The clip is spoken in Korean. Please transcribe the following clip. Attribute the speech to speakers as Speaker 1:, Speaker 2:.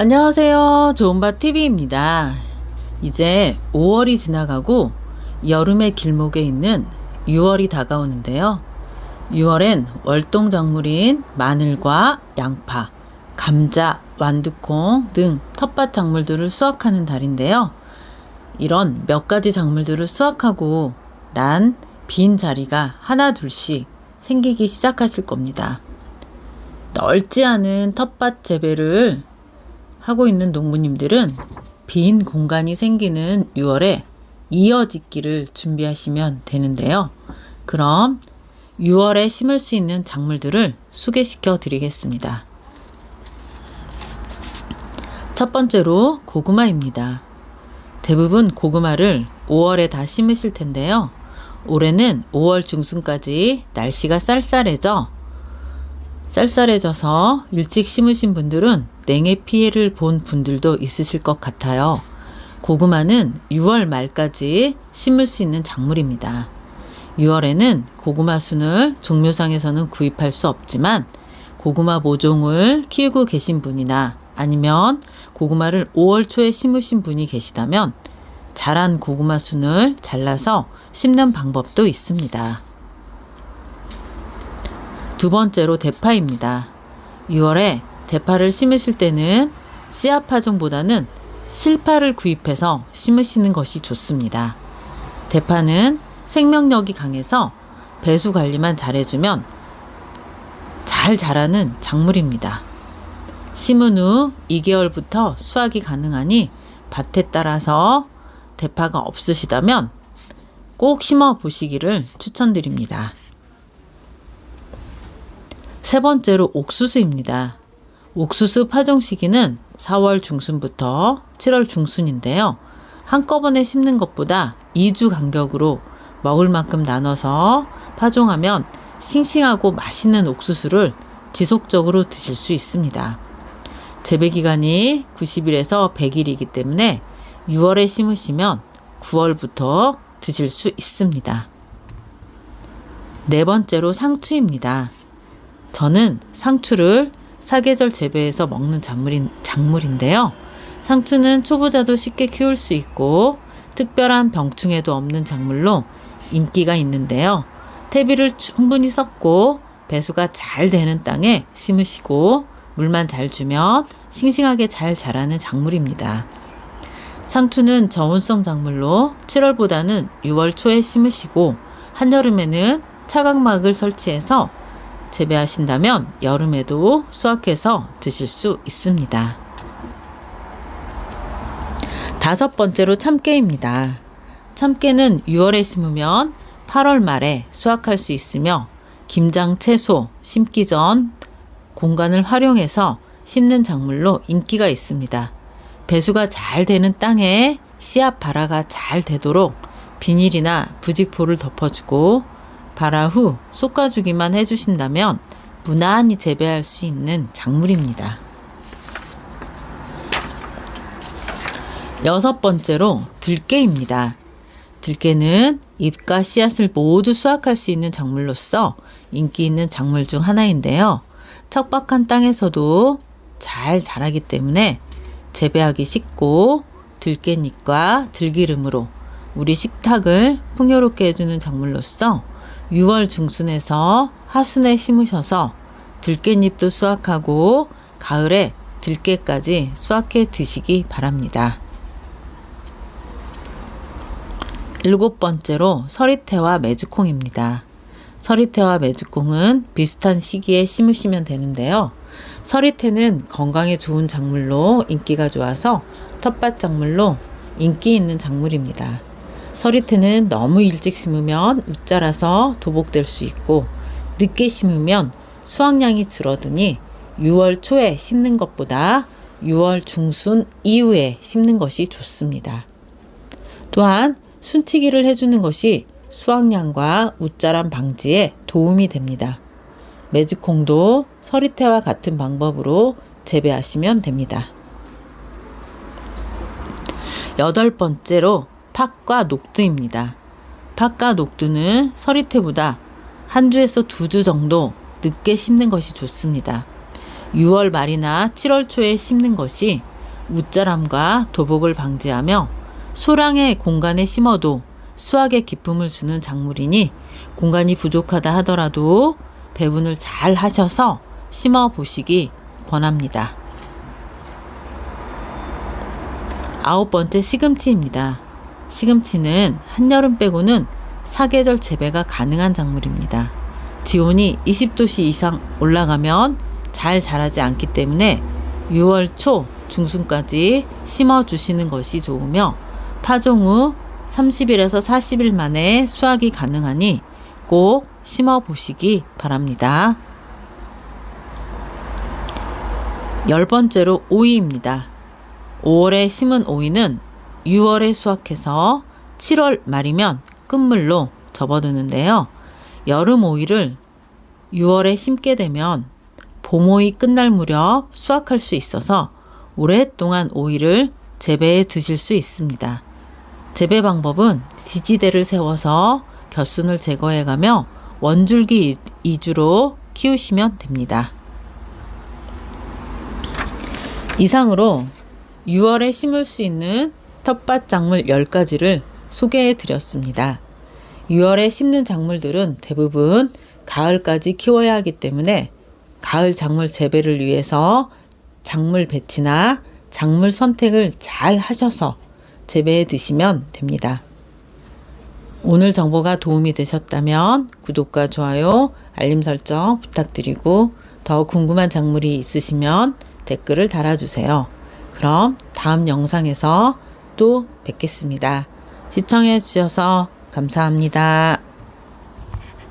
Speaker 1: 안녕하세요. 좋은바TV입니다. 이제 5월이 지나가고 여름의 길목에 있는 6월이 다가오는데요. 6월엔 월동 작물인 마늘과 양파, 감자, 완두콩 등 텃밭 작물들을 수확하는 달인데요. 이런 몇 가지 작물들을 수확하고 난 빈 자리가 하나 둘씩 생기기 시작하실 겁니다. 넓지 않은 텃밭 재배를 하고 있는 농부님들은 빈 공간이 생기는 6월에 이어짓기를 준비하시면 되는데요. 그럼 6월에 심을 수 있는 작물들을 소개시켜 드리겠습니다. 첫 번째로 고구마입니다. 대부분 고구마를 5월에 다 심으실 텐데요. 올해는 5월 중순까지 날씨가 쌀쌀해져 쌀쌀해져서 일찍 심으신 분들은 냉해 피해를 본 분들도 있으실 것 같아요. 고구마는 6월 말까지 심을 수 있는 작물입니다. 6월에는 고구마 순을 종묘상에서는 구입할 수 없지만 고구마 모종을 키우고 계신 분이나 아니면 고구마를 5월 초에 심으신 분이 계시다면 자란 고구마 순을 잘라서 심는 방법도 있습니다. 두 번째로 대파입니다. 6월에 대파를 심으실 때는 씨앗 파종보다는 실파를 구입해서 심으시는 것이 좋습니다. 대파는 생명력이 강해서 배수 관리만 잘해주면 잘 자라는 작물입니다. 심은 후 2개월부터 수확이 가능하니 밭에 따라서 대파가 없으시다면 꼭 심어 보시기를 추천드립니다. 세 번째로 옥수수입니다. 옥수수 파종 시기는 4월 중순부터 7월 중순인데요. 한꺼번에 심는 것보다 2주 간격으로 먹을 만큼 나눠서 파종하면 싱싱하고 맛있는 옥수수를 지속적으로 드실 수 있습니다. 재배 기간이 90일에서 100일이기 때문에 6월에 심으시면 9월부터 드실 수 있습니다. 네 번째로 상추입니다. 저는 상추를 사계절 재배해서 먹는 작물인, 작물인데요. 상추는 초보자도 쉽게 키울 수 있고 특별한 병충해도 없는 작물로 인기가 있는데요. 퇴비를 충분히 섞고 배수가 잘 되는 땅에 심으시고 물만 잘 주면 싱싱하게 잘 자라는 작물입니다. 상추는 저온성 작물로 7월보다는 6월 초에 심으시고 한여름에는 차각막을 설치해서 재배하신다면 여름에도 수확해서 드실 수 있습니다. 다섯 번째로 참깨입니다. 참깨는 6월에 심으면 8월 말에 수확할 수 있으며 김장 채소 심기 전 공간을 활용해서 심는 작물로 인기가 있습니다. 배수가 잘 되는 땅에 씨앗 발화가 잘 되도록 비닐이나 부직포를 덮어주고 발화 후 솎아주기만 해주신다면 무난히 재배할 수 있는 작물입니다. 여섯 번째로 들깨입니다. 들깨는 잎과 씨앗을 모두 수확할 수 있는 작물로서 인기 있는 작물 중 하나인데요. 척박한 땅에서도 잘 자라기 때문에 재배하기 쉽고 들깨잎과 들기름으로 우리 식탁을 풍요롭게 해주는 작물로서 6월 중순에서 하순에 심으셔서 들깨잎도 수확하고 가을에 들깨까지 수확해 드시기 바랍니다. 일곱 번째로 서리태와 메주콩입니다. 서리태와 메주콩은 비슷한 시기에 심으시면 되는데요. 서리태는 건강에 좋은 작물로 인기가 좋아서 텃밭 작물로 인기 있는 작물입니다. 서리태는 너무 일찍 심으면 웃자라서 도복될 수 있고 늦게 심으면 수확량이 줄어드니 6월 초에 심는 것보다 6월 중순 이후에 심는 것이 좋습니다. 또한 순치기를 해주는 것이 수확량과 웃자람 방지에 도움이 됩니다. 매주콩도 서리태와 같은 방법으로 재배하시면 됩니다. 여덟 번째로 팥과 녹두입니다. 팥과 녹두는 서리태보다 한 주에서 두 주 정도 늦게 심는 것이 좋습니다. 6월 말이나 7월 초에 심는 것이 웃자람과 도복을 방지하며 소량의 공간에 심어도 수확의 기쁨을 주는 작물이니 공간이 부족하다 하더라도 배분을 잘 하셔서 심어 보시기 권합니다. 아홉 번째 시금치입니다. 시금치는 한여름 빼고는 사계절 재배가 가능한 작물입니다. 지온이 20도씨 이상 올라가면 잘 자라지 않기 때문에 6월 초 중순까지 심어 주시는 것이 좋으며 파종 후 30일에서 40일 만에 수확이 가능하니 꼭 심어 보시기 바랍니다. 열 번째로 오이입니다. 5월에 심은 오이는 6월에 수확해서 7월 말이면 끝물로 접어드는데요. 여름 오이를 6월에 심게 되면 봄 오이 끝날 무렵 수확할 수 있어서 오랫동안 오이를 재배해 드실 수 있습니다. 재배 방법은 지지대를 세워서 겨순을 제거해 가며 원줄기 이주로 키우시면 됩니다. 이상으로 6월에 심을 수 있는 텃밭 작물 10가지를 소개해 드렸습니다. 6월에 심는 작물들은 대부분 가을까지 키워야 하기 때문에 가을 작물 재배를 위해서 작물 배치나 작물 선택을 잘 하셔서 재배해 드시면 됩니다. 오늘 정보가 도움이 되셨다면 구독과 좋아요, 알림 설정 부탁드리고 더 궁금한 작물이 있으시면 댓글을 달아주세요. 그럼 다음 영상에서 또 뵙겠습니다. 시청해 주셔서 감사합니다.